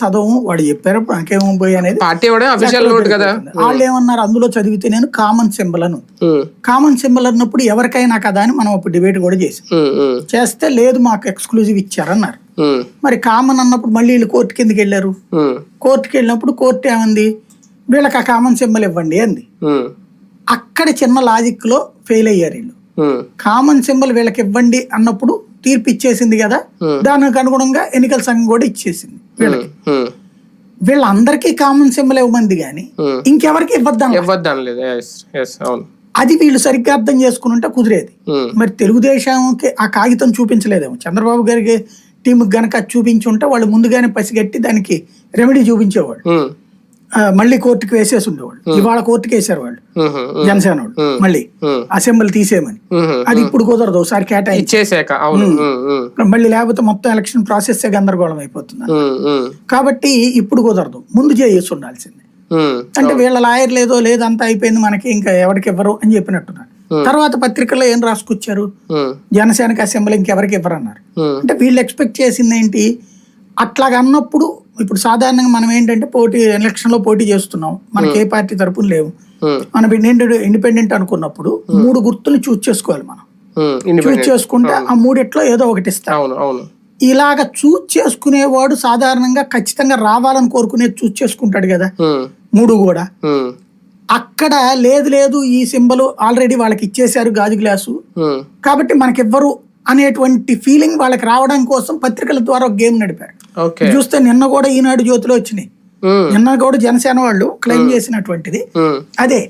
చదవము వాడు చెప్పారు నాకేమో పోయి అనేది పార్టీ అఫీషియల్ నోట్ కదా. వాళ్ళు ఏమన్నారు అందులో చదివితే నేను కామన్ సింబల్ అని. కామన్ సింబల్ అన్నప్పుడు ఎవరికైనా కదా అని మనం అప్పుడు డిబేట్ కూడా చేసాం చేస్తే లేదు మాకు ఎక్స్క్లూజివ్ ఇచ్చారన్నారు. మరి కామన్ అన్నప్పుడు మళ్ళీ వీళ్ళు కోర్టు కిందకి వెళ్ళారు. కోర్టుకి వెళ్ళినప్పుడు కోర్టు ఏమంది? వీళ్ళకి ఆ కామన్ సింబల్ ఇవ్వండి అంది. అక్కడ చిన్న లాజిక్లో ఫెయిల్ అయ్యారు వీళ్ళు. కామన్ సింబల్ వీళ్ళకి ఇవ్వండి అన్నప్పుడు తీర్పు ఇచ్చేసింది కదా. దానికి అనుగుణంగా ఎన్నికల సంఘం కూడా ఇచ్చేసింది వీళ్ళకి. వీళ్ళందరికీ కామన్ సింబల్ ఇవ్వమంది కానీ. ఇంకెవరికి ఇవ్వద్దాం అది వీళ్ళు సరిగ్గా అర్థం చేసుకుని ఉంటే కుదిరేది మరి తెలుగుదేశంకి ఆ కాగితం చూపించలేదేమో. చంద్రబాబు గారికి టీంకి గనక చూపించి ఉంటే వాళ్ళు ముందుగానే పసిగట్టి దానికి రెమెడీ ఆ, మళ్ళీ కోర్టుకి వేసేసి ఉండేవాళ్ళు. ఇవాళ కోర్టుకి వేసారు వాళ్ళు. జనసేన వాళ్ళు మళ్ళీ అసెంబ్లీ తీసేయమని. అది ఇప్పుడు కుదరదు ఒకసారి కేటాయించి. ఇచ్చేసాక అవును. ఉమ్, ఉమ్, మళ్ళీ లేకపోతే మొత్తం ఎలక్షన్ ప్రాసెస్ గందరగోళం అయిపోతుంది కాబట్టి ఇప్పుడు కుదరదు ముందు చేసి ఉండాల్సింది. అంటే వీళ్ళ లాయర్ లేదో లేదో అంతా అయిపోయింది మనకి ఇంకా ఎవరికి ఇవ్వరు అని చెప్పినట్టున్నారు. తర్వాత పత్రికల్లో ఏం రాసుకొచ్చారు? జనసేనకి అసెంబ్లీ ఇంకెవరికి ఇవ్వరు అన్నారు ఉమ్, అంటే వీళ్ళు ఎక్స్పెక్ట్ చేసింది ఏంటి అట్లాగ అన్నప్పుడు ఇప్పుడు సాధారణంగా మనం ఏంటంటే పోటీ ఎలక్షన్లో పోటీ చేస్తున్నాం. మనకి ఏ పార్టీ తరపున లేవు. మనం ఇండిపెండెంట్ ఇండిపెండెంట్ అనుకున్నప్పుడు మూడు గుర్తులు చూస్ చేసుకోవాలి మనం. చూస్ చేసుకుంటే ఆ మూడిట్లో ఏదో ఒకటి ఇస్తాం ఇలాగ చూస్ చేసుకునేవాడు సాధారణంగా ఖచ్చితంగా రావాలని కోరుకునేది చూస్ చేసుకుంటాడు కదా. మూడు కూడా. అక్కడ లేదు లేదు ఈ సింబల్ ఆల్రెడీ వాళ్ళకి ఇచ్చేశారు గాజు గ్లాసు. కాబట్టి మనకి ఇవ్వరు అనేటువంటి ఫీలింగ్ వాళ్ళకి రావడం కోసం పత్రికల ద్వారా ఒక గేమ్ నడిపారు. చూస్తే నిన్న కూడా ఈనాడు జ్యోతిలో వచ్చినాయి. నిన్న కూడా జనసేన వాళ్ళు క్లెయిమ్ చేసినటువంటిది. అదే.